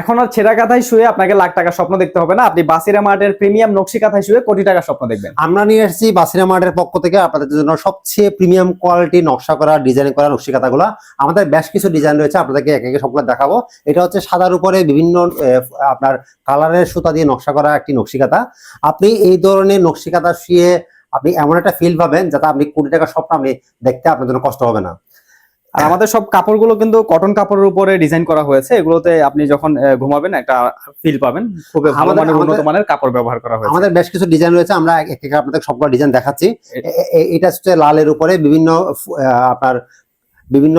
এখন আর ছেঁড়া কাঁথায় শুয়ে আপনাকে লাখ টাকার স্বপ্ন দেখতে হবে না। আপনি বাসিরা মার্টের প্রিমিয়াম নকশি কাঁথায় শুয়ে কোটি টাকা স্বপ্ন দেখবেন। আমরা নিয়ে এসেছি বাসিরা মার্টের পক্ষ থেকে আপনাদের জন্য সবচেয়ে প্রিমিয়াম কোয়ালিটি নকশা করা, ডিজাইন করা নকশি কাঁথাগুলো। আমাদের বেশ কিছু ডিজাইন রয়েছে, আপনাদেরকে এক একে সবগুলো দেখাবো। এটা হচ্ছে সাদার উপরে বিভিন্ন আপনার কালারের সুতা দিয়ে নকশা করা একটি নকশি কাঁথা। আপনি এই ধরনের নকশি কাঁথা শুয়ে আপনি এমন একটা ফিল পাবেন, যাতে আপনি কোটি টাকার স্বপ্ন আপনি দেখতে আপনার জন্য কষ্ট হবে না। আর আমাদের সব কাপড়গুলো কিন্তু কটন কাপড়ের উপরে ডিজাইন করা হয়েছে। এগুলোতে আপনি যখন ঘুমাবেন একটা ফিল পাবেন। খুবই ভালো মানের উন্নত মানের কাপড় ব্যবহার করা হয়েছে। আমাদের বেশ কিছু ডিজাইন রয়েছে আমরা আপনাদের সবগুলো ডিজাইন দেখাচ্ছি। এটা হচ্ছে লালের উপরে বিভিন্ন আপনার বিভিন্ন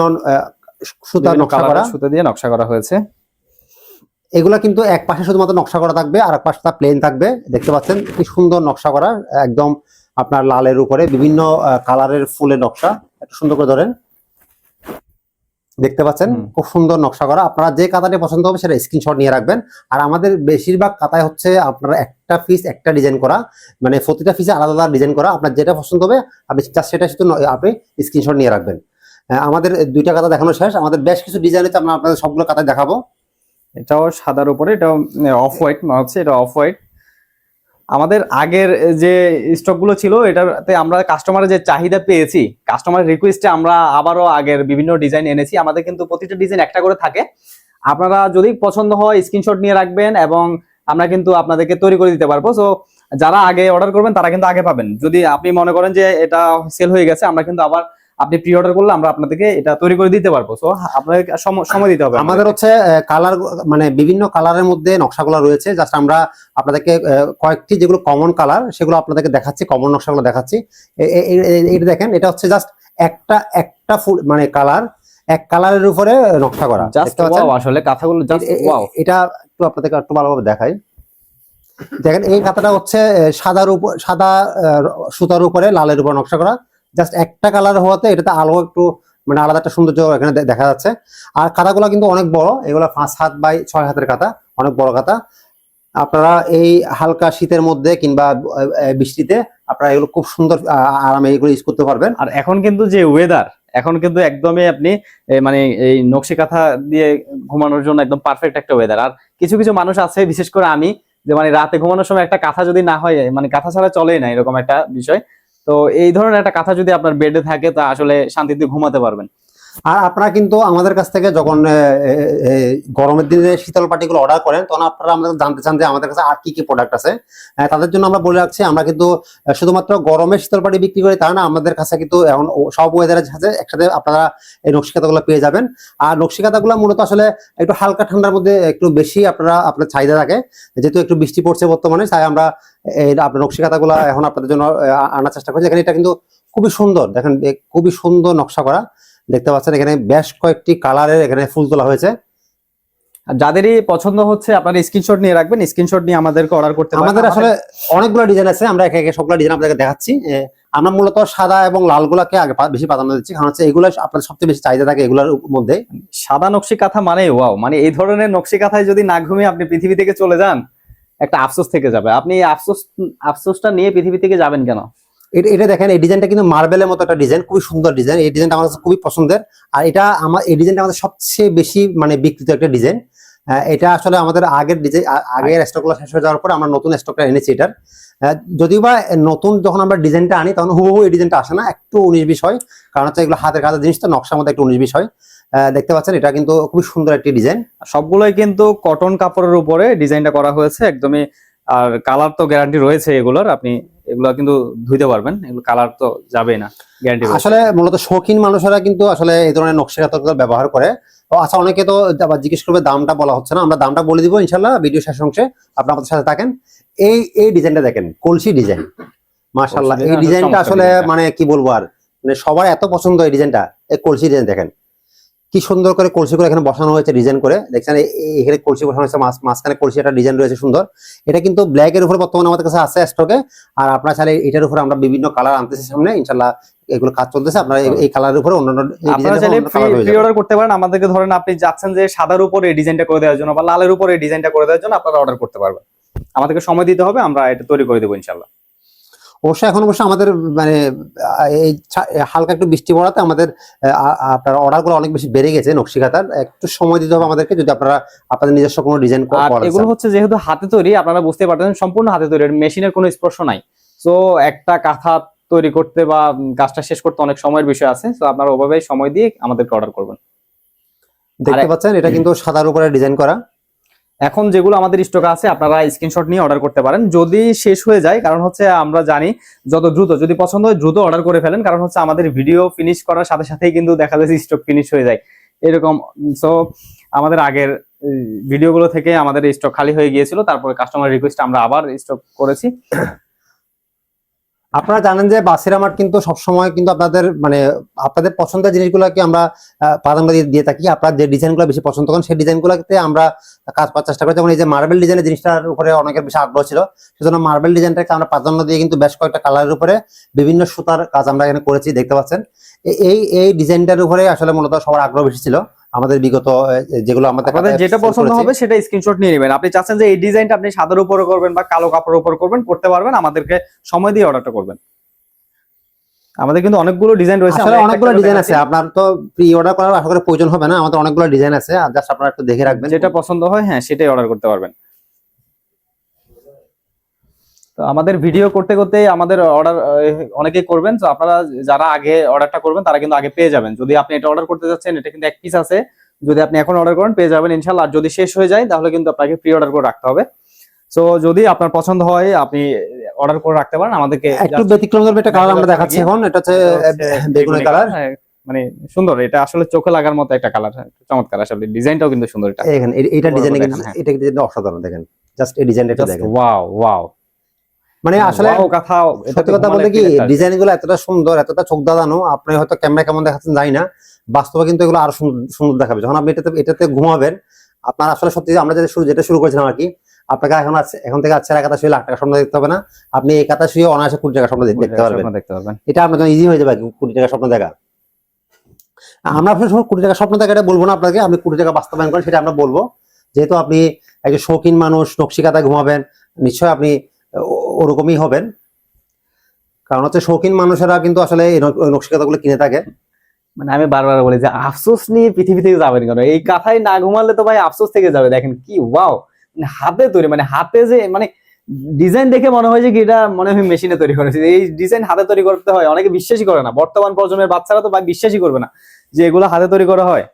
সুতার নকশা করা। সুতো দিয়ে নকশা করা হয়েছে। এগুলা কিন্তু এক পাশে শুধুমাত্র নকশা করা থাকবে আর এক পাশটা প্লেন থাকবে। দেখতে পাচ্ছেন কি সুন্দর নকশা করা একদম আপনার লালের উপরে বিভিন্ন কালারের ফুলের নকশা। একটু সুন্দর করে ধরেন। দেখতে পাচ্ছেন? খুব সুন্দর নকশা করা। আপনারা যে কাতারটি পছন্দ হবে সেটা স্ক্রিনশট নিয়ে রাখবেন। আর আমাদের বেশিরভাগ কাতায় হচ্ছে আপনার একটা পিস একটা ডিজাইন করা। মানে প্রতিটা পিসে আলাদা আলাদা ডিজাইন করা। আপনার যেটা পছন্দ হবে আপনি সেটা শুধু আপনি স্ক্রিনশট নিয়ে রাখবেন। আমাদের দুইটা কাতা দেখানো শেষ। আমাদের বেশ কিছু ডিজাইন আছে আমরা আপনাদের সবগুলো কাতায় দেখাবো। এটাও সাদার উপরে এটাও অফ হোয়াইট মনে হচ্ছে এটা অফ হোয়াইট আমাদের আগের যে স্টকগুলো ছিল, এটাতে আমরা কাস্টমারের যে চাহিদা পেয়েছি কাস্টমারের রিকোয়েস্টে আমরা আবারও আগের বিভিন্ন ডিজাইন এনেছি। আমাদের কিন্তু প্রতিটা ডিজাইন একটা করে থাকে। আপনারা যদি পছন্দ হয় স্ক্রিনশট নিয়ে রাখবেন এবং আমরা কিন্তু আপনাদেরকে তৈরি করে দিতে পারব। সো যারা আগে অর্ডার করবেন, তারা কিন্তু আগে পাবেন। যদি আপনি মনে করেন যে এটা সেল হয়ে গেছে, আমরা কিন্তু আবার আপনি প্রি অর্ডার করলে আমরা আপনাদেরকে এটা তৈরি করে দিতে পারব। সো আপনাদের সময় দিতে হবে আমাদের হচ্ছে কালার মানে বিভিন্ন কালারের মধ্যে নকশাগুলো রয়েছে। জাস্ট আমরা আপনাদেরকে কয়েকটি যেগুলো কমন কালার সেগুলো আপনাদেরকে দেখাচ্ছি কমন নকশাগুলো দেখাচ্ছি। এটা দেখেন এটা হচ্ছে জাস্ট একটা একটা ফুল মানে কালার এক কালারের উপরে নকশা করা। জাস্ট ওয়াও আসলে কাঁথাগুলো জাস্ট ওয়াও এটা একটু আপনাদেরকে একটু ভালোভাবে দেখাই। দেখেন এই খাতাটা হচ্ছে সাদার উপর সাদা আহ, সুতার উপরে লালের উপর নকশা করা। জাস্ট একটা কালার হওয়াতে এটাতে আলো একটু মানে আলাদা একটা সৌন্দর্য এখানে দেখা যাচ্ছে। আর খাতাগুলো কিন্তু অনেক বড়, এগুলো পাঁচ হাত বাই ছয় হাতের খাতা অনেক বড় খাতা আপনারা এই হালকা শীতের মধ্যে কিংবা বৃষ্টিতে আপনারা এগুলো খুব সুন্দর আরামে এগুলো ইউজ করতে পারবেন। আর এখন কিন্তু যে ওয়েদার এখন কিন্তু একদমই আপনি মানে এই নকশি কাঁথা দিয়ে ঘুমানোর জন্য একদম পারফেক্ট একটা ওয়েদার আর কিছু কিছু মানুষ আছে, বিশেষ করে আমি, যে মানে রাতে ঘুমানোর সময় একটা কাঁথা যদি না হয় মানে কাঁথা ছাড়া চলেই না, এরকম একটা বিষয়। তো এই ধরনের একটা কথা যদি আপনার বেডে থাকে তা আসলে শান্তিতে ঘুমাতে পারবেন। আর আপনারা কিন্তু আমাদের কাছ থেকে যখন গরমের দিনে শীতল পাটিগুলো অর্ডার করেন, তখন আপনারা আমাদের জানতে চান যে আমাদের কাছে আর কি কি প্রোডাক্ট আছে। তাদের জন্য আমরা বলে রাখছি, আমরা কিন্তু শুধুমাত্র গরমের শীতল পাটি বিক্রি করি তা না, আমাদের কাছে কিন্তু এখন সব ওয়েদারের সাথে একসাথে আপনারা এই নকশিকাতাগুলো পেয়ে যাবেন। আর নকশিকাতাগুলো মূলত আসলে একটু হালকা ঠান্ডার মধ্যে একটু বেশি আপনারা, আপনার চাহিদা থাকে। যেহেতু একটু বৃষ্টি পড়ছে বর্তমানে, তাই আমরা আপনার নকশিকাতাগুলো এখন আপনাদের জন্য আনার চেষ্টা করছি। এখানে এটা কিন্তু খুবই সুন্দর, দেখেন খুবই সুন্দর নকশা করা। দেখতে পাচ্ছেন এখানে বেশ কয়েকটি কালারের এখানে ফুল তোলা হয়েছে। আর যাদেরই পছন্দ হচ্ছে আপনারা স্ক্রিনশট নিয়ে রাখবেন স্ক্রিনশট নিয়ে আমাদেরকে অর্ডার করতে আমাদের আসলে অনেকগুলো ডিজাইন আছে আমরা একে একে সবগুলো ডিজাইন আপনাদেরকে দেখাচ্ছি। আমরা মূলত সাদা এবং লালগুলাকে আগে বেশি প্রাধান্য দিচ্ছি কারণ হচ্ছে এগুলো আপনার সবচেয়ে বেশি চাহিদা থাকে এগুলোর মধ্যে। সাদা নকশি কাঁথা মানে ওয়াও মানে এই ধরনের নকশি কাঁথায় যদি না ঘুমিয়ে আপনি পৃথিবী থেকে চলে যান একটা আফসোস থেকে যাবে। আপনি এই আফসোস আফসোসটা নিয়ে পৃথিবী থেকে যাবেন কেন? এটা দেখেন, এই ডিজাইনটা কিন্তু মার্বেলের মতো একটা ডিজাইন খুবই সুন্দর ডিজাইন এই ডিজাইনটা আমার খুবই পছন্দের। আর এটা আমার, এই ডিজাইনটা আমাদের সবচেয়ে বেশি মানে বিকৃত একটা ডিজাইন এটা আসলে আমাদের আগের ডিজাইন আগের স্টকগুলো শেষ হয়ে যাওয়ার পর আমরা নতুন স্টকটা এনেছি এটার। যদিও বা নতুন যখন আমরা ডিজাইনটা আনি, তখন হুবহু এই ডিজাইনটা আসে না, একটু উনিশ বিশ হয়। কারণ হচ্ছে এগুলো হাতের কাজের জিনিস তো, নকশার মধ্যে একটু উনিশ বিশ হয়। দেখতে পাচ্ছেন, এটা কিন্তু খুবই সুন্দর একটি ডিজাইন সবগুলোই কিন্তু কটন কাপড়ের উপরে ডিজাইনটা করা হয়েছে, একদমই, আর কালার তো গ্যারান্টি রয়েছে এগুলোর, আপনি এগুলো কিন্তু ধুইতে পারবেন এগুলো কালার তো যাবে না গ্যারান্টি আসলে মূলত শৌখিন মানুষেরা কিন্তু আসলে এই ধরনের নকশিকাতগুলো ব্যবহার করে। তো আচ্ছা অনেকে তো আবার জিজ্ঞেস করবে দামটা বলা হচ্ছে না আমরা দামটা বলে দিব ইনশাল্লাহ ভিডিও শেষ অংশে আপনার আমাদের সাথে থাকেন। এই এই ডিজাইনটা দেখেন কলসি ডিজাইন মাশাল্লাহ কলসি এই ডিজাইনটা আসলে মানে কি বলব আর মানে সবার এত পছন্দ এই ডিজাইনটা এই কলসি ডিজাইন দেখেন। কি সুন্দর করে কলসি করে এখানে বসানো হয়েছে ডিজাইন করে। দেখছেন এখানে কলসি বসানো হয়েছে মাঝখানে কলসি একটা ডিজাইন রয়েছে সুন্দর। এটা কিন্তু ব্ল্যাক এর উপরে বর্তমানে আমাদের কাছে আছে স্টকে আর আপনার চাইলে এটার উপরে আমরা বিভিন্ন কালার আনতেছি সামনে। ইনশাল্লাহ এগুলো কাজ চলতেছে। আপনারা এই- কালারের উপরে অন্যান্য আপনারা চাইলে উপরে অন্য colour প্রি অর্ডার করতে পারেন। আমাদেরকে ধরেন আপনি যাচ্ছেন যে সাদার উপরে এই ডিজাইনটা করে দেওয়ার জন্য বা লালের উপরে এই ডিজাইনটা করে দেওয়ার জন্য আপনারা অর্ডার করতে পারবেন। আমাদেরকে সময় দিতে হবে আমরা এটা তৈরি করে দেবো ইনশাল্লাহ অবশ্যই এখন অবশ্য আমাদের মানে এই হালকা একটু বৃষ্টি পড়াতে আমাদের আপনার অর্ডারগুলো অনেক বেশি বেড়ে গেছে নকশি কাঁথার একটু সময় দিতে হবে আমাদেরকে যদি আপনারা আপনাদের নিজস্ব কোনো ডিজাইন এগুলো হচ্ছে যেহেতু হাতে তৈরি আপনারা বুঝতে পারতেন সম্পূর্ণ হাতে তৈরি মেশিনের কোনো স্পর্শ নাই। তো একটা কাঁথা তৈরি করতে বা কাজটা শেষ করতে অনেক সময়ের বিষয় আছে তো আপনারা ওভাবেই সময় দিয়ে আমাদেরকে অর্ডার করবেন। দেখতে পাচ্ছেন এটা কিন্তু সাদার উপরে ডিজাইন করা। এখন যেগুলো আমাদের স্টক আছে, আপনারা স্ক্রিনশট নিয়ে অর্ডার করতে পারেন। যদি শেষ হয়ে যায়, কারণ হচ্ছে আমরা জানি যত দ্রুত, যদি পছন্দ হয় দ্রুত অর্ডার করে ফেলেন, কারণ হচ্ছে আমাদের ভিডিও ফিনিশ করার সাথে সাথেই কিন্তু দেখা যাচ্ছে স্টক ফিনিশ হয়ে যায়। এরকম সো আমাদের আগের ভিডিওগুলো থেকে আমাদের স্টক খালি হয়ে গিয়েছিল, তারপরে কাস্টমার রিকোয়েস্ট আমরা আবার স্টক করেছি। আপনারা জানেন যে বাসের আমার কিন্তু সবসময় কিন্তু আপনাদের মানে আপনাদের পছন্দের জিনিসগুলোকে আমরা প্রাধান্য দিয়ে দিয়ে থাকি। আপনার যে ডিজাইনগুলো বেশি পছন্দ করেন, সেই ডিজাইনগুলোতে আমরা কাজ করার চেষ্টা করি। যেমন এই যে মার্বেল ডিজাইনের জিনিসটার উপরে অনেকের বেশি আগ্রহ ছিল। সেজন্য মার্বেল ডিজাইনটাকে আমরা প্রাধান্য দিয়ে কিন্তু বেশ কয়েকটা কালারের উপরে বিভিন্ন সুতার কাজ আমরা এখানে করেছি, দেখতে পাচ্ছেন। এই এই ডিজাইনটার উপরে আসলে মূলত সবার আগ্রহ বেশি ছিল। আমাদের বিগত যেগুলো আমাদের আপনাদের যেটা পছন্দ হবে সেটা স্ক্রিনশট নিয়ে নেবেন। আপনি চাচ্ছেন যে এই ডিজাইনটা আপনি সাদার উপরে করবেন বা কালো কাপড়ের উপর করবেন করতে পারবেন আমাদেরকে সময় দিয়ে অর্ডারটা করবেন। আমাদের কিন্তু অনেকগুলো ডিজাইন রয়েছে আসলে অনেকগুলো ডিজাইন আছে। আপনার তো প্রি অর্ডার করার আশা করি প্রয়োজন হবে না আমাদের অনেকগুলো ডিজাইন আছে জাস্ট আপনারা একটু দেখে রাখবেন। যেটা পছন্দ হয় হ্যাঁ সেটাই অর্ডার করতে পারবেন। তো আমাদের ভিডিও করতে করতে আমাদের অর্ডার অনেকেই করবেন তো আপনারা যারা আগে অর্ডারটা করবেন তারা কিন্তু আগে পেয়ে যাবেন। যদি আপনি এটা অর্ডার করতে যাচ্ছেন এটা কিন্তু এক পিস আছে। যদি আপনি এখন অর্ডার করেন পেয়ে যাবেন ইনশাল্লাহ আর যদি শেষ হয়ে যায় তাহলে কিন্তু আপনাকে প্রি অর্ডার করে রাখতে হবে। তো যদি আপনার পছন্দ হয় আপনি অর্ডার করে রাখতে পারেন। আমাদেরকে একটু ব্যতিক্রম ধর্মী একটা কালার আমরা দেখাচ্ছি এখন। এটা হচ্ছে বেগুনি কালার। হ্যাঁ, মানে সুন্দর। এটা আসলে চোখে লাগার মতো একটা কালার চমৎকার। আসলে ডিজাইনটাও কিন্তু সুন্দর এটা। এখানে এ- এইটা বড় ডিজাইন হ্যাঁ। এটা ডিজাইন অসাধারণ দেখেন। জাস্ট এই ডিজাইনটা দেখেন। Wow wow. মানে আসলে কথা সত্যি কথা বলতে কি ডিজাইনগুলো এতটা সুন্দর এতটা চোখ দাদানো আপনি হয়তো ক্যামেরা কেমন দেখাচ্ছেন জানি না বাস্তবে কিন্তু এগুলো আরও সুন্দর- দেখাবে। যখন আপনি এটাতে এটাতে ঘুমাবেন আপনার আসলে সত্যি আমরা যেটা শুরু যেটা শুরু করেছিলাম আর কি আপনাকে এখন আছে এখন থেকে আচ্ছা কাতা শুয়ে লাখ টাকা স্বপ্ন দেখতে হবে না। আপনি এই কাতা শুয়ে অনায়াসে কোটি টাকা স্বপ্ন দেখতে পারবেন। এটা আপনার জন্য ইজি হয়ে যাবে আর কি, কোটি টাকা স্বপ্ন দেখা। আমরা আপনার সময় কোটি টাকা স্বপ্ন দেখা এটা বলব না আপনাকে আপনি কোটি টাকা বাস্তবায়ন করেন সেটা আমরা বলব। যেহেতু আপনি একজন শৌখিন মানুষ নকশিকাতায় ঘুমাবেন নিশ্চয়ই আপনি ওরকমই হবেন। কারণ হচ্ছে শৌখিন মানুষেরা কিন্তু আসলে এই নকশিকাতাগুলো কিনে থাকে। মানে আমি বারবার বলি যে আফসোস নিয়ে পৃথিবী থেকে যাবেন কেন? এই কাথায় না ঘুমালে তো ভাই আফসোস থেকে যাবে। দেখেন কি ওয়াও! মানে হাতে তৈরি মানে হাতে যে মানে ডিজাইন দেখে মনে হয় যে কি এটা মনে হয় মেশিনে তৈরি করেছে এই ডিজাইন হাতে তৈরি করতে হয় অনেকে বিশ্বাসই করে না। বর্তমান প্রজন্মের বাচ্চারা তো ভাই বিশ্বাসই করবে না যে এগুলো হাতে তৈরি করা হয়।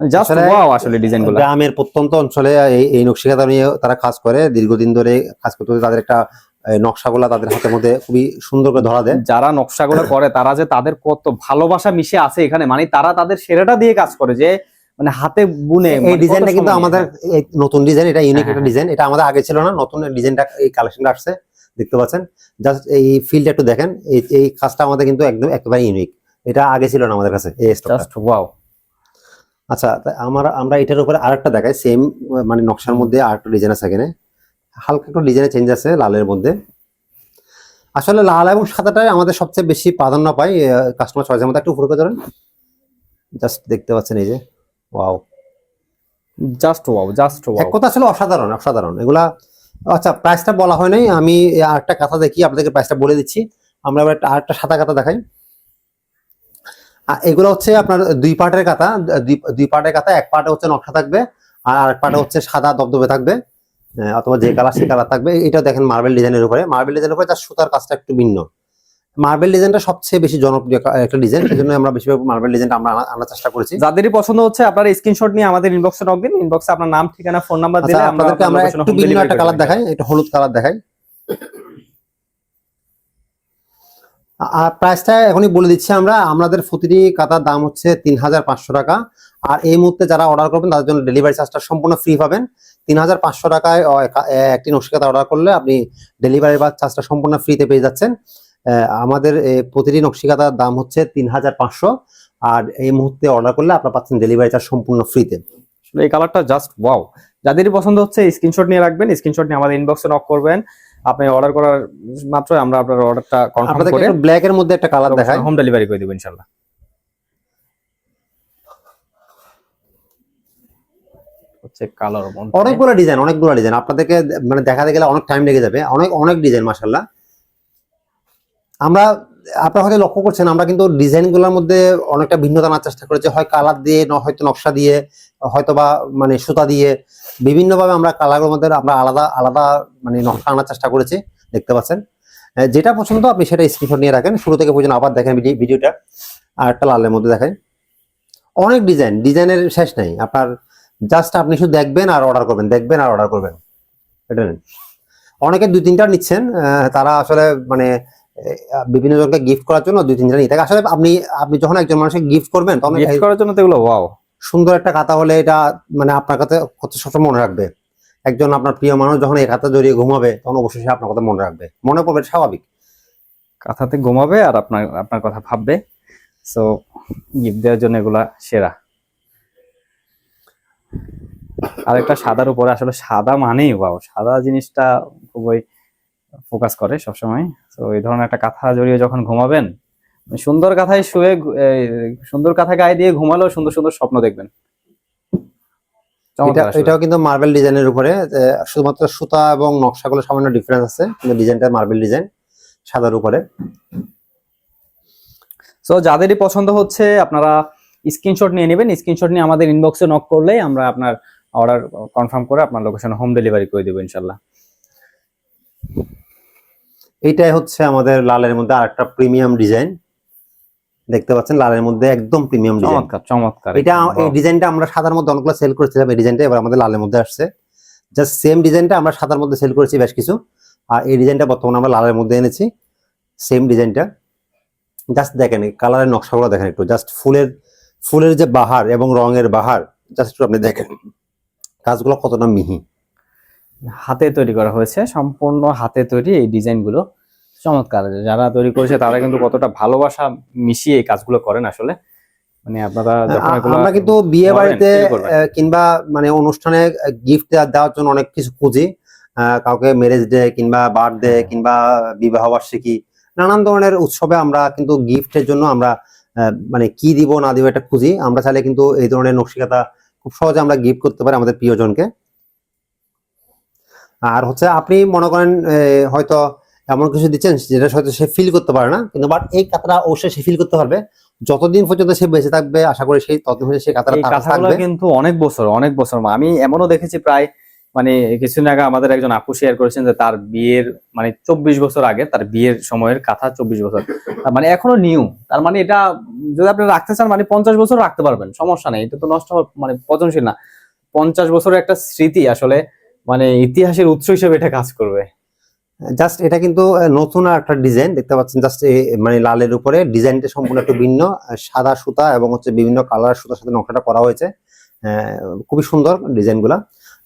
জাস্ট আসলে ওয়াও আসলে ডিজাইনগুলো গ্রামের প্রত্যন্ত অঞ্চলে এই নকশিকাতা নিয়ে তারা কাজ করে। দীর্ঘদিন ধরে কাজ করতে তাদের একটা নকশাগুলা তাদের হাতের মধ্যে খুবই সুন্দর করে ধরা দেয়। যারা নকশাগুলো করে তারা যে তাদের কত ভালোবাসা মিশে আছে এখানে মানে তারা তাদের সেরাটা দিয়ে কাজ করে যে মানে হাতে বুনে এই মানে ডিজাইনটা কিন্তু আমাদের নতুন ডিজাইন এটা ইউনিক হ্যাঁ, একটা হ্যাঁ। ডিজাইন। এটা আমাদের আগে ছিল না নতুন ডিজাইনটা এই কালেকশনটা আসছে দেখতে পাচ্ছেন। জাস্ট এই ফিল্ডটা একটু দেখেন এই এই কাজটা আমাদের কিন্তু একদম একেবারে ইউনিক এটা আগে ছিল না আমাদের কাছে এই স্টকটা জাস্ট ওয়াও আচ্ছা আমরা আমরা এটার উপরে আরেকটা দেখাই সেম মানে নকশার মধ্যে আরেকটা ডিজাইন আছে এখানে। হালকা একটু ডিজাইনের চেঞ্জ আছে লালের মধ্যে। আসলে লাল এবং সাদাটাই আমাদের সবচেয়ে বেশি প্রাধান্য পাই কাস্টমার চয়েসের মধ্যে। একটু উপরে করে ধরেন। জাস্ট দেখতে পাচ্ছেন এই যে। ওয়াও জাস্ট ওয়াও জাস্ট এক ওয়াও কথা আসলে অসাধারণ অসাধারণ। এগুলা আচ্ছা প্রাইসটা বলা হয় নাই। আমি আরেকটা কথা দেখি আপনাদেরকে প্রাইসটা বলে দিচ্ছি। আমরা একটা- আরেকটা সাদা কাতা দেখাই। এগুলো হচ্ছে আপনার দুই পার্টের কাতা দুই পার্টের কাতা এক পার্টে হচ্ছে নকশা থাকবে আর আরেক পার্টে হচ্ছে সাদা দবদবে থাকবে। অথবা যে কালার সেই কালার থাকবে। এটা দেখেন মার্বেল ডিজাইনের উপরে। মার্বেল ডিজাইনের উপরে তার সুতার কাজটা একটু ভিন্ন। মার্বেল ডিজাইনটা সবচেয়ে বেশি জনপ্রিয় একটা ডিজাইন সেজন্য আমরা বেশিরভাগ মার্বেল ডিজাইনটা আমরা আনার চেষ্টা করেছি। যাদেরই পছন্দ হচ্ছে আপনারা স্ক্রিনশট নিয়ে আমাদের ইনবক্সে নক দিন। ইনবক্সে আপনার নাম ঠিকানা ফোন নাম্বার আচ্ছা দিলে আপনাদেরকে আমরা একটু ভিন্ন একটা কালার দেখাই এটা হলুদ কালার দেখাই। আর প্রাইসটা এখনই বলে দিচ্ছি আমরা। আমাদের প্রতিটি কাতার দাম হচ্ছে তিন হাজার পাঁচশো টাকা। আর এই মুহূর্তে যারা অর্ডার করবেন তাদের জন্য ডেলিভারি চার্জটা সম্পূর্ণ ফ্রি পাবেন। তিন হাজার পাঁচশো টাকায় একটি নকশিকাতা অর্ডার করলে আপনি ডেলিভারি বা চার্জটা সম্পূর্ণ ফ্রিতে পেয়ে যাচ্ছেন। আমাদের প্রতিটি নকশিকাতার দাম হচ্ছে তিন হাজার পাঁচশো আর এই মুহূর্তে অর্ডার করলে আপনারা পাচ্ছেন ডেলিভারি চার্জ সম্পূর্ণ ফ্রিতে এই কালারটা জাস্ট ওয়াও যাদেরই পছন্দ হচ্ছে স্ক্রিনশট নিয়ে রাখবেন স্ক্রিনশট নিয়ে আমাদের ইনবক্সে নক করবেন। আপনি অর্ডার করার মাত্র আমরা আপনার অর্ডারটা কনফার্ম করে ব্ল্যাক এর মধ্যে একটা কালার দেখাই। হোম ডেলিভারি করে দেবো ইনশাল্লাহ। হচ্ছে কালার অনেকগুলো ডিজাইন অনেকগুলো ডিজাইন। আপনাদেরকে মানে দেখাতে গেলে অনেক টাইম লেগে যাবে। অনেক অনেক ডিজাইন মাসাল্লাহ আমরা, আপনারা হয়তো লক্ষ্য করছেন, আমরা কিন্তু ডিজাইনগুলোর মধ্যে অনেকটা ভিন্নতা আনার চেষ্টা করেছি। হয় কালার দিয়ে হয়তো নকশা দিয়ে হয়তো বা মানে সুতা দিয়ে। বিভিন্নভাবে আমরা কালারের মধ্যে আমরা আলাদা আলাদা মানে নকশা আনার চেষ্টা করেছি, দেখতে পাচ্ছেন। যেটা পছন্দ, আপনি সেটা স্ক্রিনশট নিয়ে রাখেন। শুরু থেকে পর্যন্ত আবার দেখেন ভিডি- ভিডিওটা। আর একটা লালের মধ্যে দেখেন অনেক ডিজাইন, ডিজাইনের শেষ নাই। আপনার জাস্ট আপনি শুধু দেখবেন আর অর্ডার করবেন দেখবেন আর অর্ডার করবেন। এটা নেন। অনেকে দুই তিনটা নিচ্ছেন তারা আসলে মানে বিভিন্ন জনকে গিফট করার জন্য দুই তিনটা নিয়ে থাকে। আসলে আপনি আপনি যখন একজন মানুষকে গিফট করবেন তখন গিফট করার জন্য তো এগুলো ওয়াও সুন্দর একটা খাতা হলে এটা মানে আপনার কাছে কত সবসময় মনে রাখবে। একজন আপনার প্রিয় মানুষ যখন এই খাতা জড়িয়ে ঘুমাবে তখন অবশ্যই সে আপনার কথা মনে রাখবে। মনে পড়বে স্বাভাবিক। কাঁথাতে ঘুমাবে আর আপনার আপনার কথা ভাববে। সো গিফট দেওয়ার জন্য এগুলা সেরা। আর একটা সাদার উপরে আসলে সাদা মানেই ওয়াও সাদা জিনিসটা খুবই ফোকাস করে সবসময়। তো এই ধরনের একটা কাঁথা জড়িয়ে যখন ঘুমাবেন সুন্দর কাঁথায় শুয়ে সুন্দর কাঁথা গায়ে দিয়ে ঘুমালেও সুন্দর সুন্দর স্বপ্ন দেখবেন। এটাও কিন্তু মার্বেল ডিজাইনের উপরে শুধুমাত্র সুতা এবং নকশাগুলো সামান্য ডিফারেন্স আছে কিন্তু ডিজাইনটা মার্বেল ডিজাইন সাদার উপরে। সো যাদেরই পছন্দ হচ্ছে আপনারা স্ক্রিনশট নিয়ে নেবেন স্ক্রিনশট নিয়ে আমাদের ইনবক্সে নক করলেই আমরা আপনার অর্ডার কনফার্ম করে আপনার লোকেশনে হোম ডেলিভারি করে দেবো ইনশাল্লাহ। এইটাই হচ্ছে আমাদের লালের মধ্যে আরেকটা প্রিমিয়াম ডিজাইন দেখতে পাচ্ছেন লালের মধ্যে একদম প্রিমিয়াম ডিজাইন চমৎকার চমৎকার এটা এই। ডিজাইনটা আমরা সাদার মধ্যে অনেকগুলো সেল করেছিলাম এই ডিজাইনটা এবার আমাদের লালের মধ্যে আসছে। জাস্ট সেম ডিজাইনটা আমরা সাদার মধ্যে সেল করেছি বেশ কিছু। আর এই ডিজাইনটা বর্তমানে আমরা লালের মধ্যে এনেছি সেম ডিজাইনটা জাস্ট দেখেন কালারের নকশাগুলো দেখেন একটু জাস্ট ফুলের ফুলের যে বাহার এবং রঙের বাহার জাস্ট একটু আপনি দেখেন। কাজগুলো কতটা মিহি। হাতে তৈরি করা হয়েছে সম্পূর্ণ হাতে তৈরি এই ডিজাইনগুলো। চমৎকার যারা তৈরি করেছে তারা কিন্তু কতটা ভালোবাসা মিশিয়ে এই কাজগুলো করেন আসলে। মানে আপনারা আমরা কিন্তু বিয়ে বাড়িতে কিংবা মানে অনুষ্ঠানে গিফট দেওয়ার জন্য অনেক কিছু খুঁজি। আহ, কাউকে ম্যারেজ ডে কিংবা বার্থডে। কিংবা বিবাহ বার্ষিকী নানান ধরনের উৎসবে আমরা কিন্তু গিফটের জন্য আমরা মানে কি দিব না দিব এটা খুঁজি। আমরা চাইলে কিন্তু এই ধরনের নকশিকাতা খুব সহজে আমরা গিফট করতে পারি আমাদের প্রিয়জনকে। আর হচ্ছে আপনি মনে করেন হয়তো এমন কিছু দিচ্ছেন যেটা হয়তো সে ফিল করতে পারে না কিন্তু বাট এই কাতরা অবশ্যই সে ফিল করতে পারবে। যতদিন পর্যন্ত সে বেঁচে থাকবে আশা করি সেই ততদিন সেই কাতরা থাকবে। কিন্তু অনেক বছর অনেক বছর। আমি এমনও দেখেছি প্রায় মানে কিছুদিন আগে আমাদের একজন আপু শেয়ার করেছেন যে তার বিয়ের মানে চব্বিশ বছর আগে তার বিয়ের সময়ের কাঁথা, চব্বিশ বছর। মানে এখনও নিউ তার মানে এটা যদি আপনি রাখতে চান মানে পঞ্চাশ বছর রাখতে পারবেন, সমস্যা নেই। এটা তো নষ্ট মানে পচনশীল না। পঞ্চাশ বছরের একটা স্মৃতি আসলে মানে ইতিহাসের উৎস হিসেবে এটা কাজ করবে। জাস্ট এটা কিন্তু নতুন একটা ডিজাইন দেখতে পাচ্ছেন জাস্ট মানে লালের উপরে। ডিজাইনটা সম্পূর্ণ একটু ভিন্ন সাদা সুতা এবং হচ্ছে বিভিন্ন কালার সুতার সাথে নকশাটা করা হয়েছে। খুবই সুন্দর ডিজাইনগুলা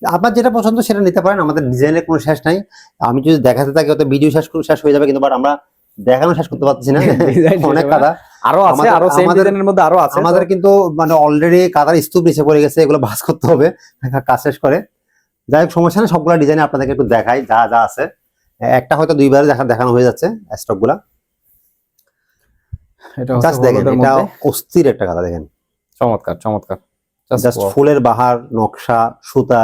আপনার যেটা পছন্দ সেটা নিতে পারেন আমাদের ডিজাইনের কোনো শেষ নাই। আমি যদি দেখাতে থাকি হয়তো ভিডিও শেষ করে- শেষ হয়ে যাবে কিন্তু বাট আমরা দেখানো শেষ করতে পারছি না। অনেক কাদা। আরও আছে আরও সেম ডিজাইনের মধ্যে আরও আছে আমাদের কিন্তু মানে অলরেডি কাদার স্তূপ নিচে পড়ে গেছে এগুলো ভাস করতে হবে। কাজ শেষ করে। যাই হোক সমস্যা নেই সবগুলো ডিজাইন আপনাদেরকে একটু দেখাই যা যা আছে। একটা হয়তো দুইবার দেখা দেখানো হয়ে যাচ্ছে স্টকগুলা এটা জাস্ট দেখেন এটা অস্থির একটা কাদা দেখেন। চমৎকার চমৎকার। জাস্ট ফুলের বাহার নকশা সুতা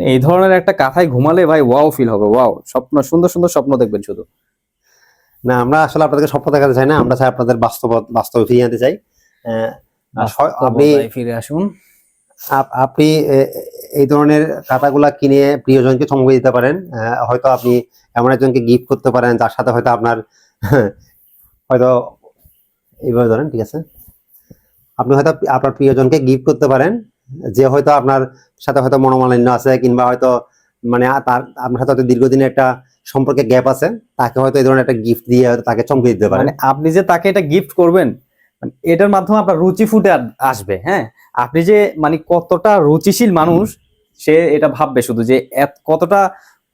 এই ধরনের একটা কাঁথায় ঘুমালে ভাই ওয়াও ফিল হবে ওয়াও স্বপ্ন সুন্দর সুন্দর স্বপ্ন দেখবেন শুধু। না আমরা আসলে আপনাদেরকে স্বপ্ন দেখাতে চাই না আমরা চাই আপনাদের বাস্তব বাস্তব ফিরিয়ে আনতে চাই। আপনি ফিরে আসুন। আপ- আপনি এই ধরনের খাতাগুলা কিনে প্রিয়জনকে চমকে দিতে পারেন। হয়তো আপনি এমন একজনকে গিফট করতে পারেন যার সাথে হয়তো আপনার হয়তো এইভাবে ধরেন ঠিক আছে? আপনি হয়তো আপনার প্রিয়জনকে গিফট করতে পারেন যে হয়তো আপনার সাথে হয়তো মনোমালিন্য আছে কিংবা হয়তো মানে তার আপনার সাথে হয়তো দীর্ঘদিনের একটা সম্পর্কে গ্যাপ আছে তাকে হয়তো এই ধরনের একটা গিফট দিয়ে তাকে চমকে দিতে পারেন মানে আপনি যে তাকে এটা গিফট করবেন মানে এটার মাধ্যমে আপনার রুচি ফুটে আসবে হ্যাঁ? আপনি যে মানে কতটা রুচিশীল মানুষ সে এটা ভাববে শুধু যে এত- কতটা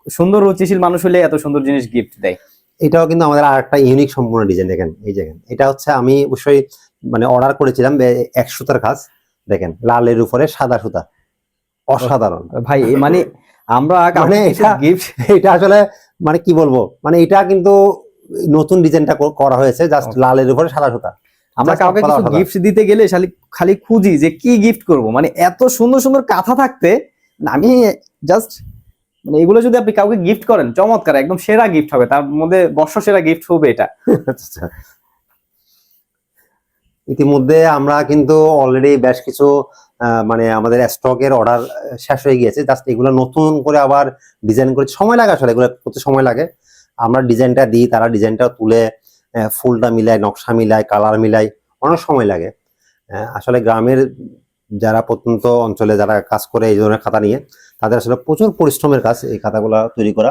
সুন্দর রুচিশীল মানুষ হলে এত সুন্দর জিনিস গিফট দেয়। এটাও কিন্তু আমাদের আর একটা ইউনিক সম্পূর্ণ ডিজাইন দেখেন এই দেখেন এটা হচ্ছে আমি অবশ্যই মানে অর্ডার করেছিলাম বে- এক সুতার কাজ দেখেন লালের উপরে সাদা সুতা। অসাধারণ। ভাই মানে আমরা মানে এটা- গিফট এটা আসলে মানে কি বলব? মানে এটা কিন্তু নতুন ডিজাইনটা করা হয়েছে জাস্ট লালের উপরে সাদা সুতা। আমরা কাউকে কিছু গিফট দিতে গেলে খালি খালি খুঁজি যে কি গিফট করব। মানে এত সুন্দর সুন্দর কাঁথা থাকতে আমি জাস্ট মানে এগুলো যদি আপনি কাউকে গিফট করেন চমৎকার একদম সেরা গিফট হবে। তার মধ্যে বর্ষ সেরা গিফট হবে এটা। আচ্ছা। ইতিমধ্যে আমরা কিন্তু অলরেডি বেশ কিছু মানে আমাদের স্টকের অর্ডার শেষ হয়ে গিয়েছে। জাস্ট এগুলো নতুন করে আবার ডিজাইন করে সময় লাগে আসলে এগুলো করতে সময় লাগে। আমরা ডিজাইনটা দিই তারা ডিজাইনটা তুলে ফুলটা মিলায় নকশা মিলায় কালার মিলায় অনেক সময় লাগে। আসলে গ্রামের যারা প্রত্যন্ত অঞ্চলে যারা কাজ করে এই ধরনের খাতা নিয়ে তাদের আসলে প্রচুর পরিশ্রমের কাজ এই খাতাগুলো তৈরি করা।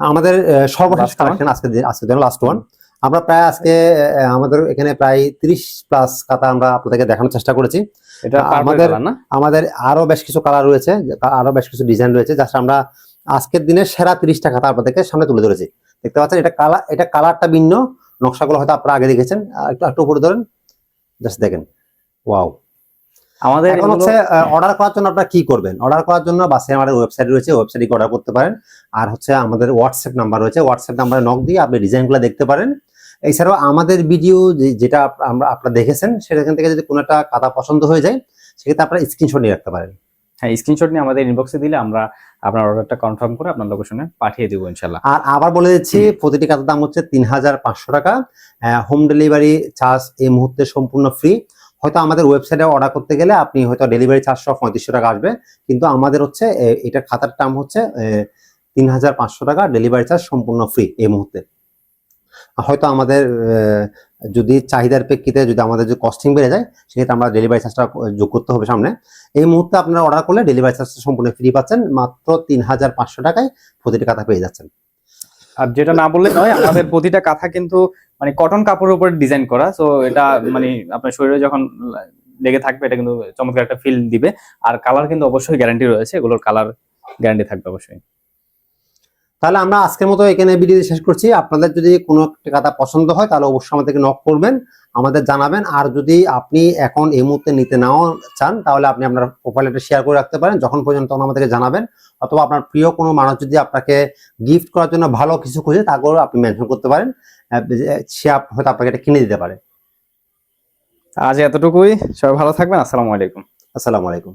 আমাদের সর্বশেষ কালেকশন আজকে আজকে লাস্ট ওয়ান আমরা প্রায় আজকে আমাদের এখানে প্রায় তিরিশ প্লাস কাতা আমরা আপনাদেরকে দেখানোর চেষ্টা করেছি। এটা আমাদের- আমাদের আরও বেশ কিছু কালার রয়েছে আরও বেশ কিছু ডিজাইন রয়েছে যা আমরা আজকের দিনে সেরা ত্রিশটা খাতা আপনাদেরকে সামনে তুলে ধরেছি। দেখতে পাচ্ছেন এটা কালার এটা কালারটা ভিন্ন নকশাগুলো হয়তো আপনারা আগে দেখেছেন। একটু একটু উপরে ধরেন জাস্ট দেখেন। ওয়াও আমাদের এখন হচ্ছে অর্ডার করার জন্য আপনারা কি করবেন? অর্ডার করার জন্য বাসে আমাদের ওয়েবসাইট রয়েছে ওয়েবসাইটে অর্ডার করতে পারেন। আর হচ্ছে আমাদের হোয়াটসঅ্যাপ নাম্বার রয়েছে হোয়াটসঅ্যাপ নাম্বারে নক দিয়ে আপনি ডিজাইনগুলো দেখতে পারেন। এছাড়াও আমাদের ভিডিও যেটা আমরা আপনারা দেখেছেন সেখান থেকে যদি কোনো একটা খাতা পছন্দ হয়ে যায় সেক্ষেত্রে আপনারা স্ক্রিনশট নিয়ে রাখতে পারেন। হ্যাঁ স্ক্রিনশট নিয়ে আমাদের ইনবক্সে দিলে আমরা আপনার অর্ডারটা কনফার্ম করে আপনার লোকেশনে পাঠিয়ে দিব ইনশাল্লাহ আর আবার বলে দিচ্ছি প্রতিটি খাতার দাম হচ্ছে তিন হাজার পাঁচশো টাকা। হোম ডেলিভারি চার্জ এই মুহূর্তে সম্পূর্ণ ফ্রি হয়তো আমাদের ওয়েবসাইটে অর্ডার করতে গেলে আপনি হয়তো ডেলিভারি চার্জটা পঁয়ত্রিশশো টাকা আসবে। কিন্তু আমাদের হচ্ছে এ, এটার খাতার দাম হচ্ছে তিন হাজার পাঁচশো টাকা ডেলিভারি চার্জ সম্পূর্ণ ফ্রি এই মুহূর্তে। হয়তো আমাদের যদি চাহিদার প্রেক্ষিতে যদি আমাদের যদি কস্টিং বেড়ে যায় সেক্ষেত্রে আমরা ডেলিভারি চার্জটা যোগ করতে হবে সামনে। এই মুহূর্তে আপনারা অর্ডার করলে ডেলিভারি চার্জটা সম্পূর্ণ ফ্রি পাচ্ছেন মাত্র তিন হাজার পাঁচশো টাকায় প্রতিটি খাতা পেয়ে যাচ্ছেন। আর যেটা না বললে নয়, আমাদের প্রতিটা কাঁথা কিন্তু মানে কটন কাপড়ের উপরে ডিজাইন করা সো এটা মানে আপনার শরীরে যখন লেগে থাকবে, এটা কিন্তু চমৎকার একটা ফিল দিবে। আর কালার কিন্তু অবশ্যই গ্যারান্টি রয়েছে, এগুলোর কালার গ্যারান্টি থাকবে অবশ্যই। তাহলে আমরা আজকের মতো এখানে ভিডিও শেষ করছি। আপনাদের যদি কোনো একটা কাঁথা পছন্দ হয়, তাহলে অবশ্যই আমাদেরকে নক করবেন, আমাদের জানাবেন। আর যদি আপনি এখন এই মুহূর্তে নিতে নাও চান, তাহলে আপনি আপনার প্রোফাইলটা শেয়ার করে রাখতে পারেন। যখন পর্যন্ত আমাদেরকে জানাবেন। অথবা আপনার প্রিয় কোনো মানুষ যদি আপনাকে গিফট করার জন্য ভালো কিছু খুঁজে তাকেও আপনি মেনশন করতে পারেন। সে হয়তো আপনাকে এটা কিনে দিতে পারে। আজ এতটুকুই। সবাই ভালো থাকবেন। আসসালামু আলাইকুম। আসসালামু আলাইকুম।